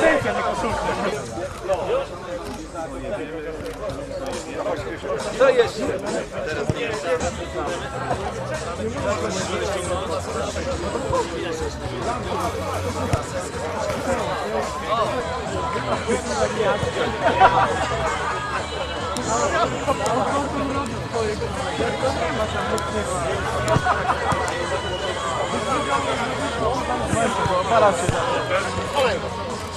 Asystencja, nie konsultant. Co jeszcze? Teraz nie jeszcze. Para się.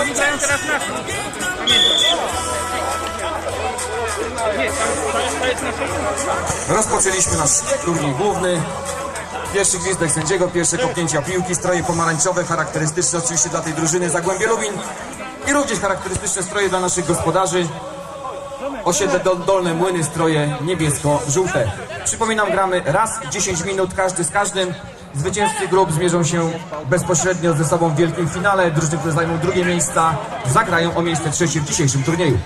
Oni teraz naszą. Rozpoczęliśmy nasz turniej główny. Pierwszy gwizdek sędziego, pierwsze kopnięcia piłki, stroje pomarańczowe, charakterystyczne oczywiście dla tej drużyny Zagłębie Lubin i również charakterystyczne stroje dla naszych gospodarzy. Osiedle Dol- Dolne Młyny, stroje niebiesko-żółte. Przypominam, gramy raz 10 minut każdy z każdym. Zwycięzcy grup zmierzą się bezpośrednio ze sobą w wielkim finale. Drużyny, które zajmą drugie miejsca, zagrają o miejsce trzecie w dzisiejszym turnieju.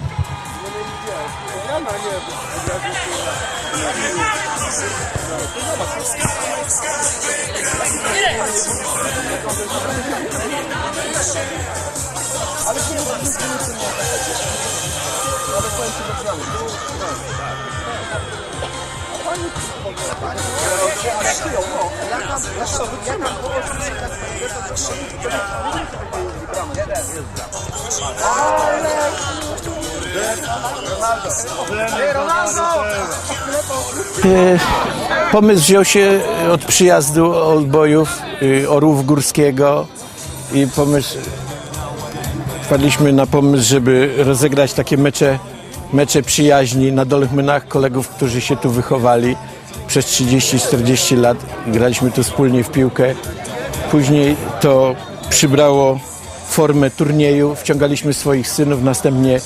Pomysł wziął się od przyjazdu odbojów y, Orłów Górskiego i pomysł, wpadliśmy na pomysł, żeby rozegrać takie mecze, mecze przyjaźni na Dolnych Młynach kolegów, którzy się tu wychowali przez 30-40 lat. Graliśmy tu wspólnie w piłkę. Później to przybrało formę turnieju, wciągaliśmy swoich synów, następnie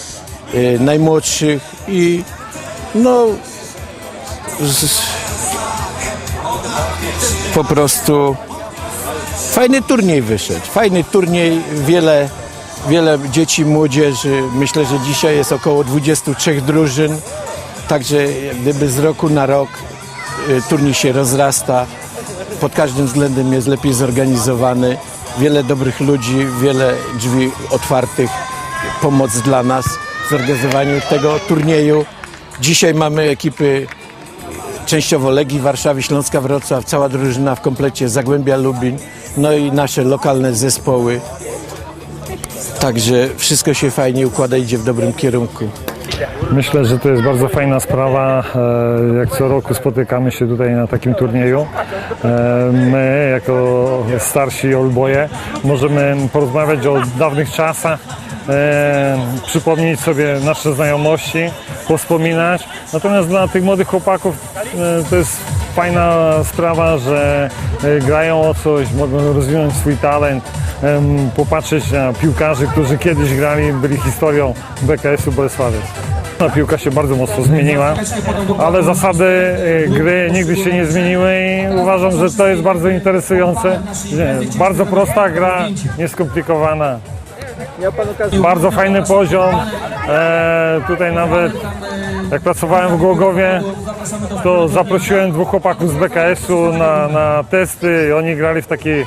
y, najmłodszych i no z, po prostu fajny turniej wyszedł. Fajny turniej, wiele, wiele dzieci, młodzieży. Myślę, że dzisiaj jest około 23 drużyn. Także gdyby z roku na rok y, turniej się rozrasta. Pod każdym względem jest lepiej zorganizowany. Wiele dobrych ludzi, wiele drzwi otwartych. Pomoc dla nas w zorganizowaniu tego turnieju. Dzisiaj mamy ekipy częściowo Legii Warszawy, Śląska Wrocław, cała drużyna w komplecie Zagłębia Lubin, no i nasze lokalne zespoły. Także wszystko się fajnie układa, idzie w dobrym kierunku. Myślę, że to jest bardzo fajna sprawa. E, Jak co roku spotykamy się tutaj na takim turnieju. E, My, jako starsi olboje, możemy porozmawiać o dawnych czasach, e, przypomnieć sobie nasze znajomości, wspominać. Natomiast dla tych młodych chłopaków to jest fajna sprawa, że e, grają o coś, mogą rozwinąć swój talent, popatrzeć na piłkarzy, którzy kiedyś grali, byli historią BKS-u Bolesławiec. Ta piłka się bardzo mocno zmieniła, ale zasady y, gry nigdy się nie zmieniły i uważam, że to jest bardzo interesujące. Nie, Bardzo prosta gra, nieskomplikowana. Bardzo fajny poziom. E, tutaj nawet jak pracowałem w Głogowie, to zaprosiłem dwóch chłopaków z BKS-u na, na testy i oni grali w takiej e,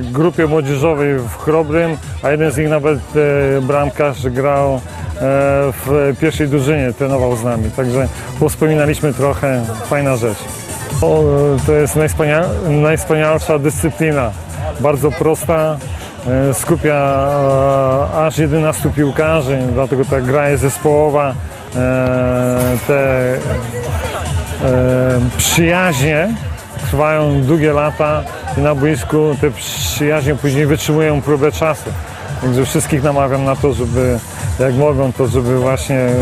grupie młodzieżowej w Chrobrym, a jeden z nich nawet e, bramkarz grał e, w pierwszej drużynie, trenował z nami. Także wspominaliśmy trochę, fajna rzecz. O, to jest najwspania, najwspanialsza dyscyplina. Bardzo prosta, e, skupia e, aż 11 piłkarzy, dlatego ta gra jest zespołowa. E, Te e, przyjaźnie trwają długie lata i na boisku te przyjaźnie później wytrzymują próbę czasu. Także wszystkich namawiam na to, żeby jak mogą, to żeby właśnie e,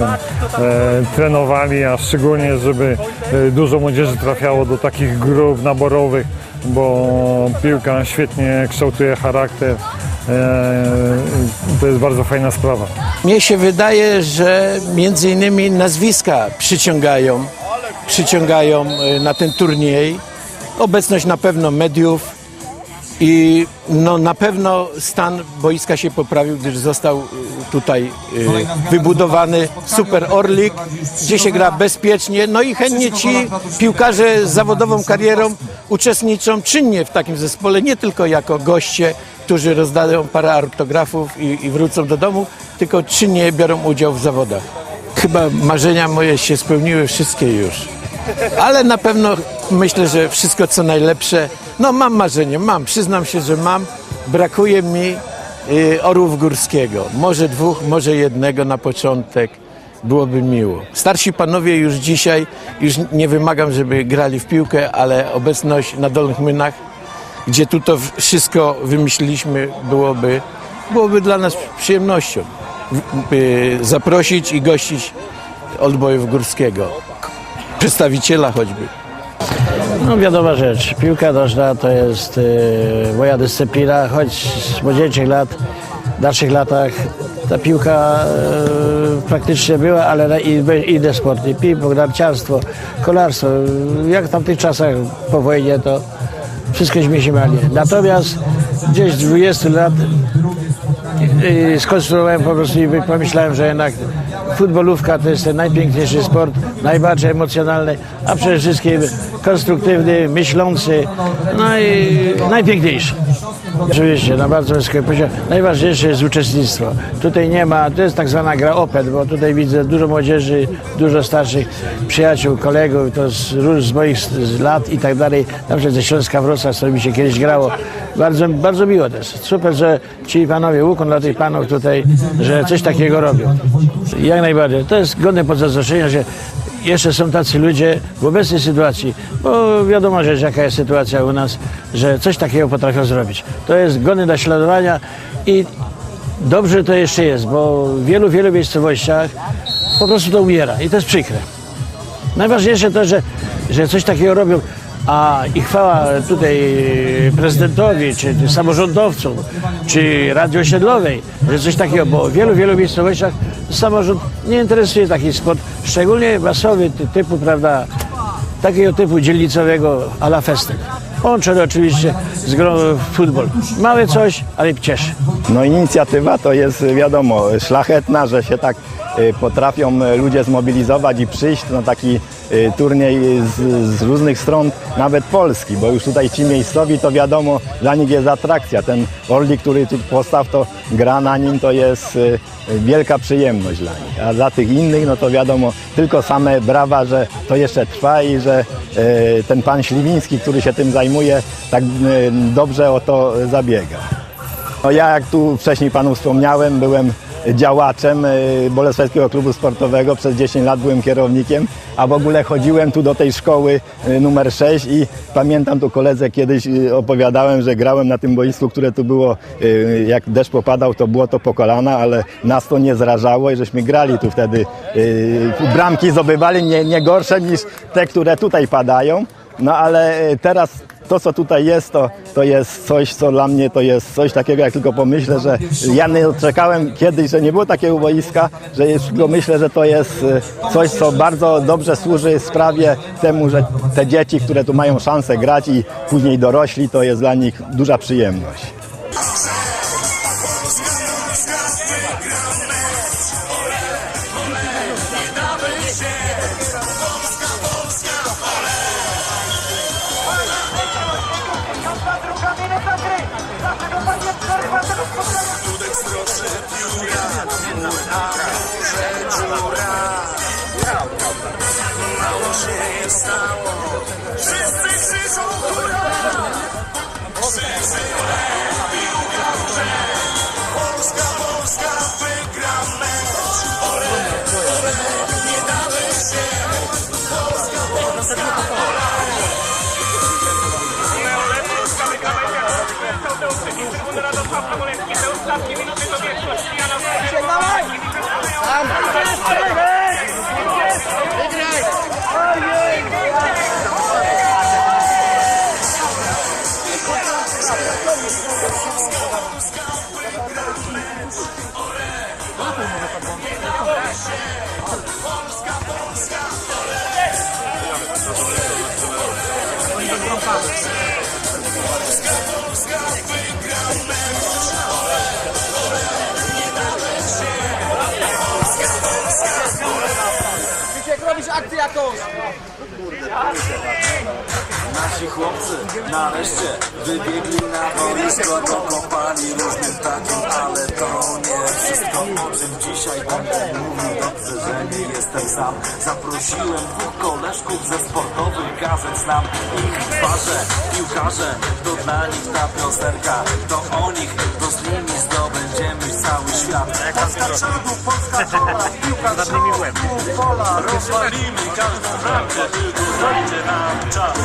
trenowali, a szczególnie, żeby e, dużo młodzieży trafiało do takich grup naborowych, bo piłka świetnie kształtuje charakter. E, to jest bardzo fajna sprawa. Mnie się wydaje, że między innymi nazwiska przyciągają, przyciągają y, na ten turniej. Obecność na pewno mediów i no, na pewno stan boiska się poprawił, gdyż został y, tutaj y, wybudowany super Orlik, gdzie się gra bezpiecznie. No i chętnie ci piłkarze z zawodową karierą uczestniczą czynnie w takim zespole, nie tylko jako goście, którzy rozdają parę autografów i, i wrócą do domu, tylko czynnie biorą udział w zawodach. Chyba marzenia moje się spełniły wszystkie już. Ale na pewno myślę, że wszystko co najlepsze. No mam marzenie, mam, przyznam się, że mam. Brakuje mi y, orłów górskiego. Może dwóch, może jednego na początek. Byłoby miło. Starsi panowie już dzisiaj, już nie wymagam, żeby grali w piłkę, ale obecność na Dolnych Młynach, gdzie tu to wszystko wymyśliliśmy, byłoby, byłoby dla nas przyjemnością. Y, Zaprosić i gościć Oldboyów Górskiego przedstawiciela choćby. No wiadoma rzecz, piłka nożna to jest e, moja dyscyplina, choć z młodzieńczych lat, w dalszych latach ta piłka e, praktycznie była, ale na inne sporty, ping-pong, narciarstwo, kolarstwo, jak w tamtych czasach po wojnie to wszystkośmy się mali. Natomiast gdzieś z 20 lat i skonstruowałem po prostu i pomyślałem, że jednak futbolówka to jest ten najpiękniejszy sport, najbardziej emocjonalny, a przede wszystkim konstruktywny, myślący, no i najpiękniejszy. Oczywiście, na bardzo wysokim poziomie. Najważniejsze jest uczestnictwo. Tutaj nie ma, to jest tak zwana gra open, bo tutaj widzę dużo młodzieży, dużo starszych przyjaciół, kolegów, to z, z moich z lat i tak dalej, na przykład ze Śląska Wrocław, z którymi się kiedyś grało. Bardzo, bardzo miło też. Super, że ci panowie, ukłon dla tych panów tutaj, że coś takiego robią. Jak najbardziej. To jest godne podzazdroszczenia, że jeszcze są tacy ludzie w obecnej sytuacji, bo wiadomo, że jaka jest sytuacja u nas, że coś takiego potrafią zrobić. To jest godne naśladowania i dobrze to jeszcze jest, bo w wielu, wielu miejscowościach po prostu to umiera i to jest przykre. Najważniejsze to, że, że coś takiego robią, a i chwała tutaj prezydentowi, czy samorządowcom, czy Rady Osiedlowej, że coś takiego, bo w wielu, wielu miejscowościach samorząd nie interesuje taki sport, szczególnie masowy ty- typu, prawda, takiego typu dzielnicowego a la festyn. Łączony oczywiście z grą w futbol. Małe coś, ale cieszy. No inicjatywa to jest wiadomo szlachetna, że się tak y, potrafią y, ludzie zmobilizować i przyjść na taki turniej z, z różnych stron, nawet Polski, bo już tutaj ci miejscowi to wiadomo, dla nich jest atrakcja. Ten Orlik, który tu powstał, to gra na nim to jest y, wielka przyjemność dla nich. A dla tych innych, no to wiadomo, tylko same brawa, że to jeszcze trwa i że y, ten pan Śliwiński, który się tym zajmuje, tak y, dobrze o to zabiega. No ja, jak tu wcześniej panu wspomniałem, byłem działaczem y, Bolesławskiego Klubu Sportowego, przez 10 lat byłem kierownikiem, a w ogóle chodziłem tu do tej szkoły y, numer 6 i pamiętam tu koledze kiedyś y, opowiadałem, że grałem na tym boisku, które tu było, jak deszcz popadał, to było to po kolana, ale nas to nie zrażało i żeśmy grali tu wtedy, bramki zdobywali nie, nie gorsze niż te, które tutaj padają, no ale teraz to, co tutaj jest, to, to jest coś, co dla mnie to jest coś takiego, jak tylko pomyślę, że ja nie czekałem kiedyś, że nie było takiego boiska, że już tylko myślę, że to jest e, coś, co bardzo dobrze służy sprawie temu, że te dzieci, które tu mają szansę grać i później dorośli, to jest dla nich duża przyjemność. Mało się stało, wszyscy krzyczą hurra! Wszyscy piłka w grze, Polska, Polska wygra mecz. Ole, ole, nie damy się, Polska, Polska, Wiecie, jak robisz akcję jakąś? Kurde, kurde. Nasi chłopcy nareszcie wybiegli na boisko To kopali różnym takim, ale to nie wszystko O czym dzisiaj będę mówił. Dobrze, że nie jestem sam. Zaprosiłem dwóch koleżków ze sportowych gazet Znam ich twarze, piłkarze To dla nich ta piosenka. To o nich, to z nimi zdobędziemy cały świat. Polska przodu, Polska czoła Piłka środku pola rozwalimy każdą bramkę, tylko zajdzie nam czas.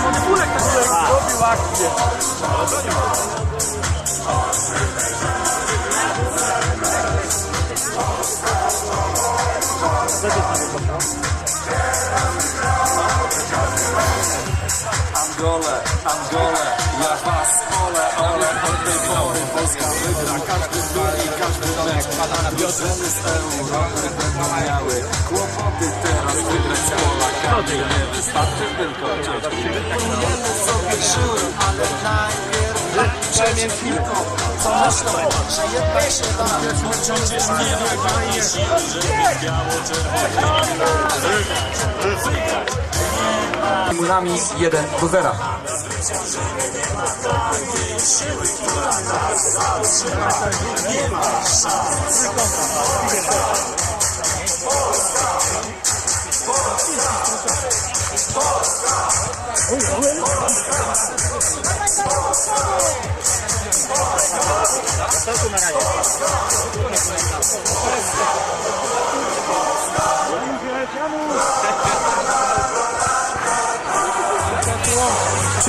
Angole, Angole, Polska wygra każdy drugi, każdy mecz Drużyny z Europy będą miały kłopoty teraz wygrać z Polakami Nie wystarczy tylko Budujemy sobie siły, ale najpierw przemiem chwilką Co myślą, że jednak się da My przecież nie mamy siły, żeby Młynami 1 do 0.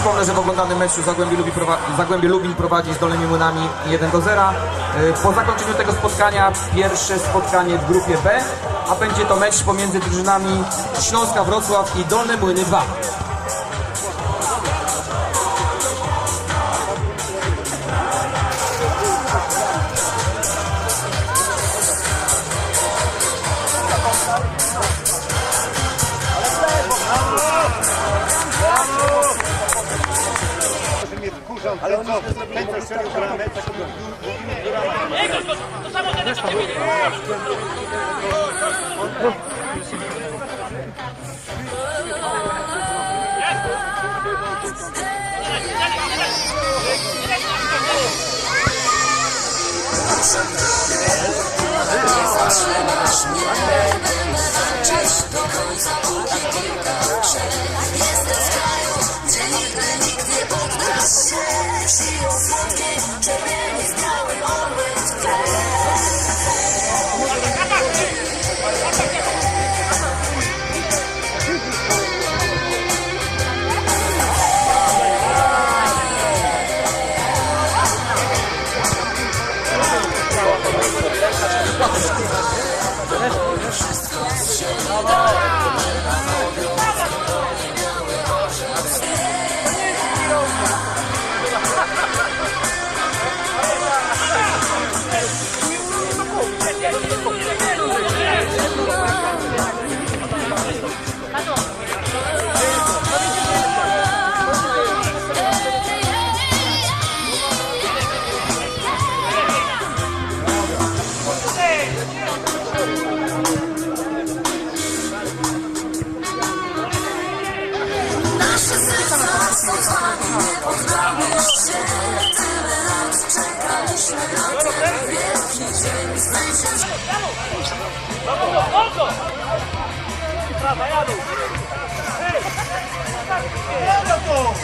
Przypomnę, że w oglądanym meczu Zagłębie Lubin, prowa- Zagłębie Lubin prowadzi z Dolnymi Młynami 1 do 0. Y, Po zakończeniu tego spotkania pierwsze spotkanie w grupie B, a będzie to mecz pomiędzy drużynami Śląska Wrocław i Dolne Młyny 2. Jakob, ten co strzelił bramę, taką to, to samo ten, co ciebie Trzymasz mnie będę do końca i kilka Jestem w kraju Ei, meu povo!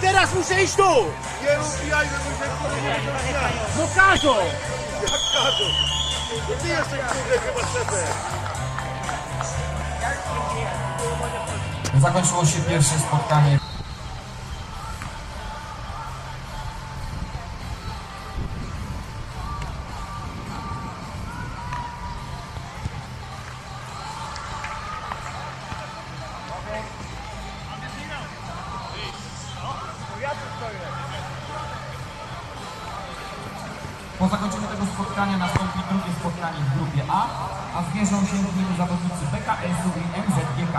Teraz muszę iść tu! Nie ubijaj, że muszę No każą! Jak każą? Chyba. Zakończyło się pierwsze spotkanie. Spotkania nastąpi drugie spotkanie w grupie A, a zmierzą się w nim zawodnicy BKS-u i MZGK.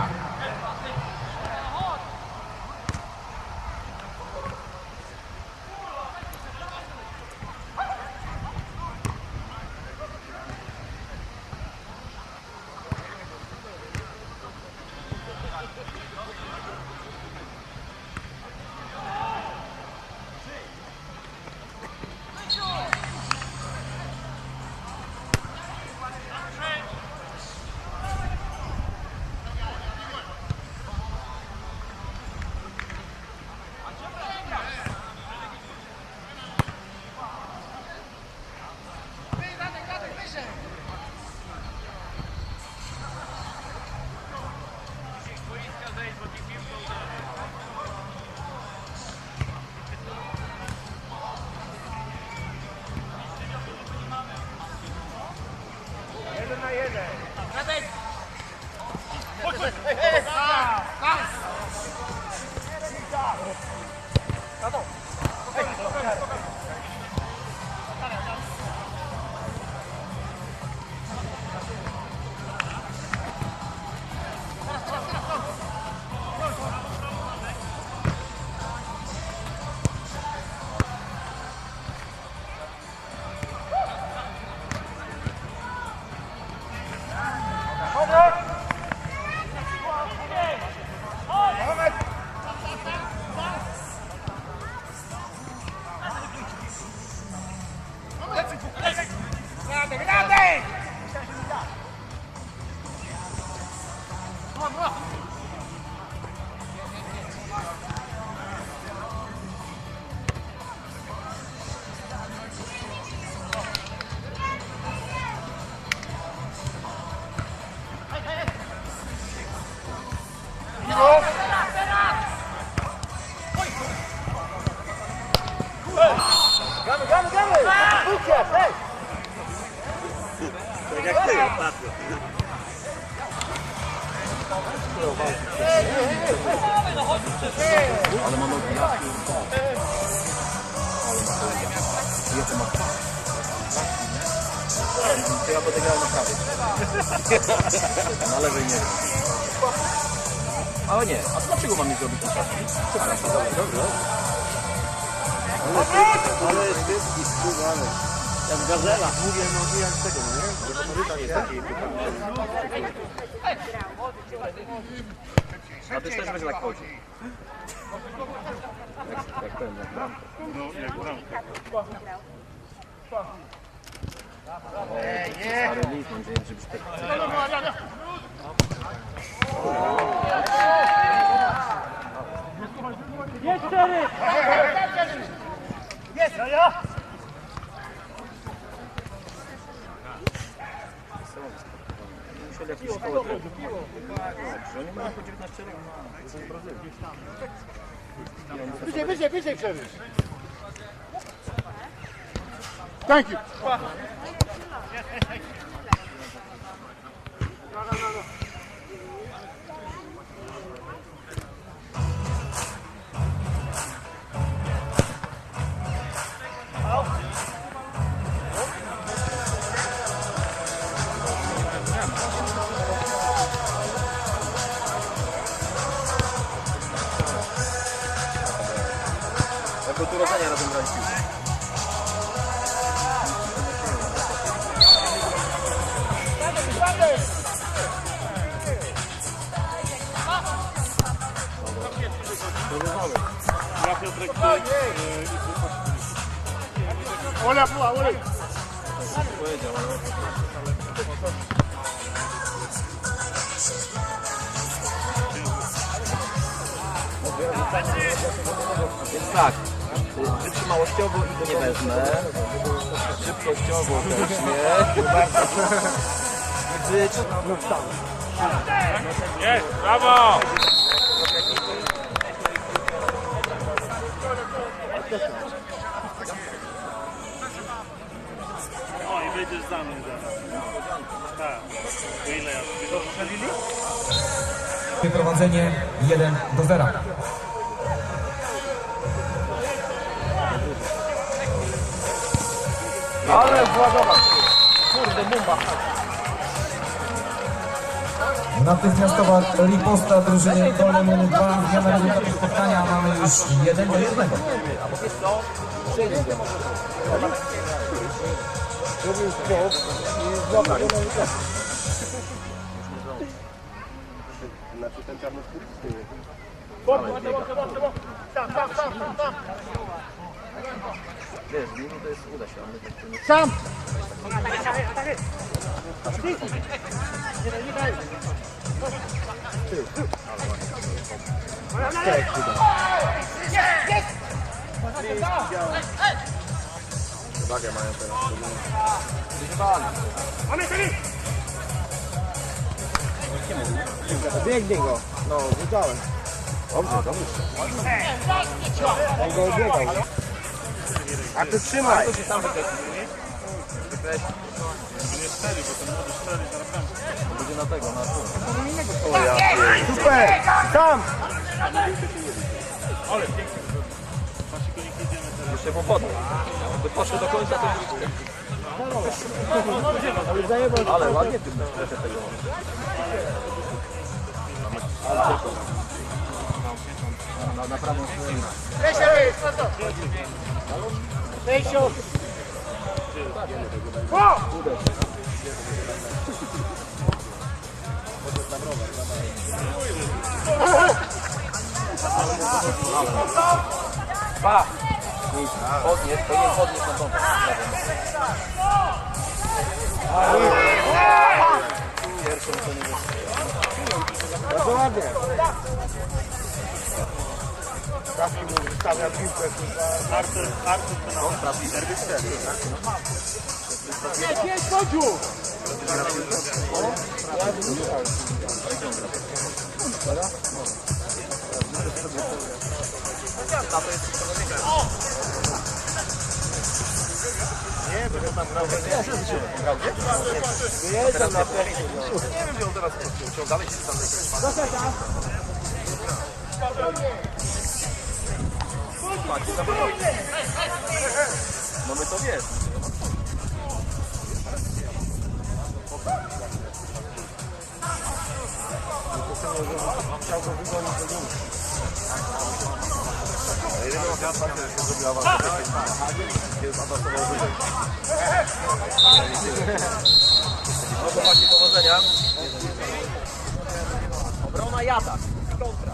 O nie, a dlaczego mam nie zrobić to Ale jest i skubany. Gazela. Mówię, no nie jak tego, no nie? Że faworyta nie jest taki. A ty też będzie tak chodzi. Wyżej, wyżej, wyżej przemyśl. Thank you. Tu rodzenia razem grali w piłkę. Ola, była, Wytrzymałościowo i nie wezmę. Szybkościowo też nie. Wycz... Jest, brawo! O i będziesz za mnie zaraz. Tak. Ile ja strzelili? Prowadzenie 1 do 0. Ale władowa. Kurde, bomba. Natychmiastowa riposta drużyny Dolny Munu 2. Zmiana rezultatu spotkania mamy już 1 do 1. Tam, tam, tam, tam, tam. Wiesz, z to jest uda się, a my tak to nie... Sam. Wagę mają teraz. Biegnie go. No, widziałem. Dobrze, dobrze. On go ubiegał. A ty trzymaj. To się tam nie? Strzeli, bo ten młody strzeli zaraz bramkę. To będzie na tego, na tu. Super. Sam. Ale pięknie. Jeszcze po podnie. By poszło do końca, to już... Ale ładnie ty strefę tego. Na, na prawą stronę. Lesiu, no to. Lesiu. O! Dwa. Podnieś, powinien podnieść na Taki mu wystawia piłkę. Artur, Artur to Kontra, Peter wystrzelił. Nie, nie, chodziu. Nie, bo chyba grał Grał gdzie? Teraz na Nie wiem, gdzie on teraz dalej się tam na pewno. No my to wiesz. Chciał go wygonić do góry. Jedyną kwiatkę, która się zrobiła w jest awansował wyżej. No to właśnie powodzenia. Obrona i atak. Kontra.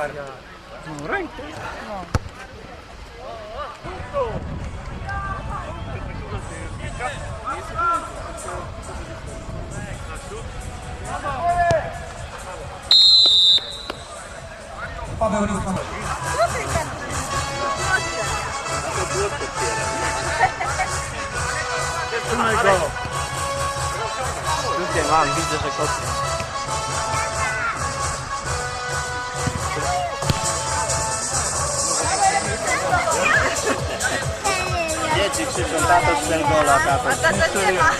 Paweł Lichman. Ludzie mam, widzę, że kot. Dzieci krzyczą, tato strzel gola, tato.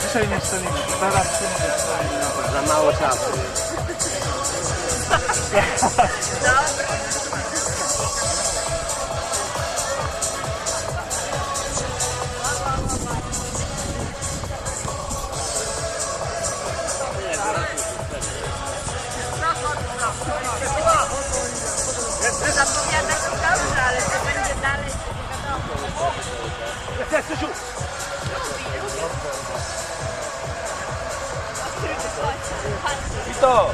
Dzisiaj nie strzelimy. Teraz strzelimy. Za mało czasu. Zapowiada się dobrze, ale co będzie dalej, to nie wiadomo. I to!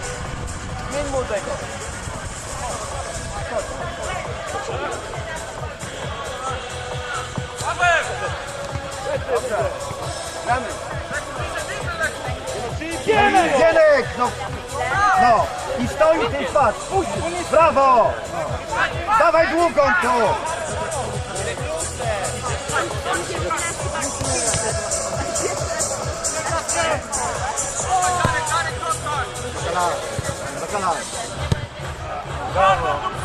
Zmień mu tego. Gienek! No! No! I stoi ty patrz! Brawo! Dawaj długą tu! Bakalım. Bravo.